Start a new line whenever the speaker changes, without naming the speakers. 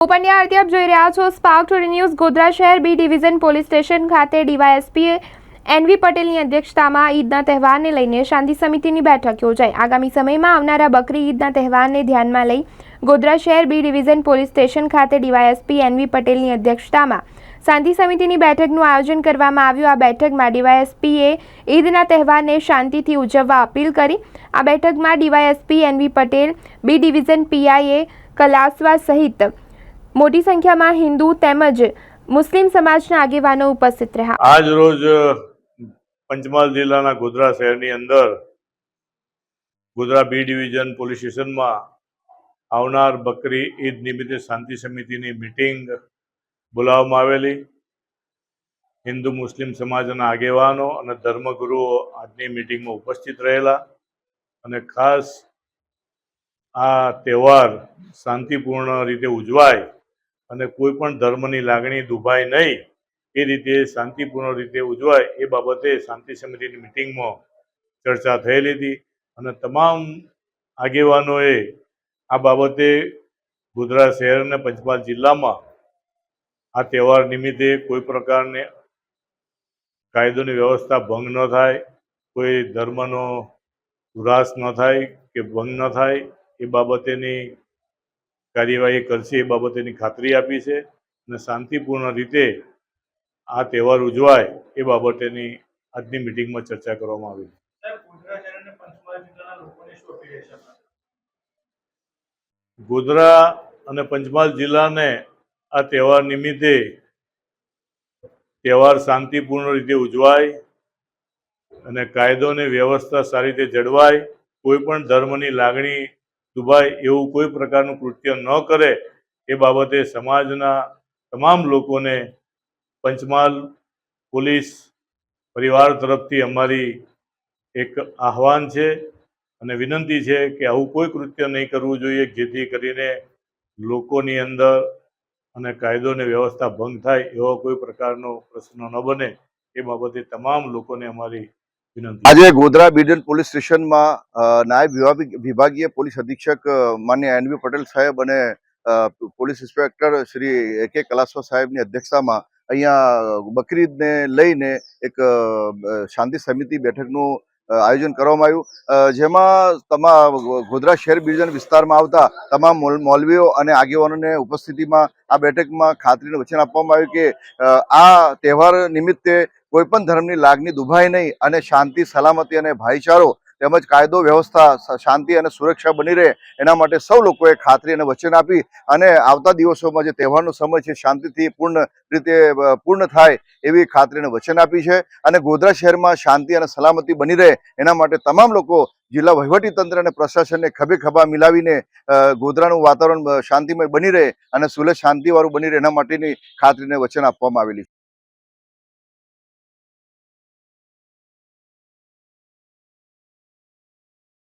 પંડ્યા આરતી આપ જોઈ રહ્યા છો સ્પાર્ક ટુડે ન્યૂઝ ગોધરા શહેર બી ડિવિઝન પોલીસ સ્ટેશન ખાતે ડીવાયએસપી એનવી પટેલની અધ્યક્ષતામાં ઈદના તહેવારને લઈને શાંતિ સમિતિની બેઠક યોજાઈ. આગામી સમયમાં આવનારા બકરી ઈદના તહેવારને ધ્યાનમાં લઈ ગોધરા શહેર બી ડિવિઝન પોલીસ સ્ટેશન ખાતે ડીવાયએસપી એનવી પટેલની અધ્યક્ષતામાં શાંતિ સમિતિની બેઠકનું આયોજન કરવામાં આવ્યું. આ બેઠકમાં ડીવાયએસપીએ ઈદના તહેવારને શાંતિથી ઉજવવા અપીલ કરી. આ બેઠકમાં DYSP NV Patel B division પીઆઈએ Kalaswa સહિત મોટી સંખ્યામાં હિન્દુ તેમજ મુસ્લિમ સમાજના આગેવાનો ઉપસ્થિત રહ્યા.
આજ રોજ પંચમહાલ જિલ્લાના ગોધરા શહેરની અંદર ગોધરા બી ડિવિઝન પોલીસ સ્ટેશનમાં આવનાર બકરી ઈદ નિમિત્તે શાંતિ સમિતિની મિટિંગ બોલાવવામાં આવેલી. હિન્દુ મુસ્લિમ સમાજના આગેવાનો અને ધર્મગુરુઓ આજની મિટિંગમાં ઉપસ્થિત રહેલા અને ખાસ આ તહેવાર શાંતિપૂર્ણ રીતે ઉજવાય અને કોઈ પણ ધર્મની લાગણી દુભાય નહીં, એ રીતે શાંતિપૂર્ણ રીતે ઉજવાય, એ બાબતે શાંતિ સમિતિની મિટિંગમાં ચર્ચા થયેલી હતી. અને તમામ આગેવાનોએ આ બાબતે ગોધરા શહેર અને પંચમહાલ જિલ્લામાં આ તહેવાર નિમિત્તે કોઈ પ્રકારની કાયદોની વ્યવસ્થા ભંગ ન થાય, કોઈ ધર્મનો ઉરાસ ન થાય કે ભંગ ન થાય, એ બાબતેની કાર્યવાહી કરશે એ બાબતેની ખાતરી આપી છે અને શાંતિપૂર્ણ રીતે આ તહેવાર ઉજવાય એ બાબતેની આજની મિટિંગમાં ચર્ચા કરવામાં આવી?
ગોધરા અને પંચમહાલ જિલ્લાને
આ તહેવાર નિમિત્તે તહેવાર શાંતિપૂર્ણ રીતે ઉજવાય અને કાયદો અને વ્યવસ્થા સારી રીતે જળવાય કોઈ પણ ધર્મની લાગણી દુભાય એવું કોઈ પ્રકારનું કૃત્ય ન કરે એ બાબતે સમાજના તમામ લોકોને પંચમહાલ પોલીસ પરિવાર તરફથી અમારી એક આહવાન છે અને વિનંતી છે કે આવું કોઈ કૃત્ય નહીં કરવું જોઈએ, જેથી કરીને લોકોની અંદર અને કાયદો અને વ્યવસ્થા ભંગ થાય એવો કોઈ પ્રકારનો પ્રશ્ન ન બને એ બાબતે તમામ લોકોને અમારી.
આજે ગોધરા બીડન પોલીસ સ્ટેશનમાં નાયબ વિભાગ- વિભાગીય પોલીસ અધિક્ષક માન્ય એનવી પટેલ સાહેબ અને પોલીસ ઇન્સ્પેક્ટર શ્રી એ કે કલાસવા સાહેબની અધ્યક્ષતામાં અહીંયા બકરીદને લઈને એક શાંતિ સમિતિ બેઠકનું આયોજન કરવામાં આવ્યું. જેમાં તમામ ગોધરા શહેર બિરજન વિસ્તારમાં આવતા તમામ મોલવીઓ અને આગેવાનોને ઉપસ્થિતિમાં આ બેઠકમાં ખાતરીનું વચન આપવામાં આવ્યું કે આ તહેવાર નિમિત્તે કોઈ પણ ધર્મની લાગણી દુભાય નહીં અને શાંતિ, સલામતી અને ભાઈચારો તેમજ કાયદો, વ્યવસ્થા શાંતિ અને સુરક્ષા બની રહે એના માટે સૌ લોકોએ ખાતરી અને વચન આપી અને આવતા દિવસોમાં જે તહેવારનો સમય છે શાંતિથી પૂર્ણ રીતે પૂર્ણ થાય એવી ખાતરી અને વચન આપી છે અને ગોધરા શહેરમાં શાંતિ અને સલામતી બની રહે એના માટે તમામ લોકો જિલ્લા વહીવટી તંત્ર અને પ્રશાસનને ખભે ખભા મિલાવીને ગોધરાનું વાતાવરણ શાંતિમય બની રહે અને સુલભ શાંતિવાળું બની રહે એના માટેની ખાતરીને વચન આપવામાં આવેલી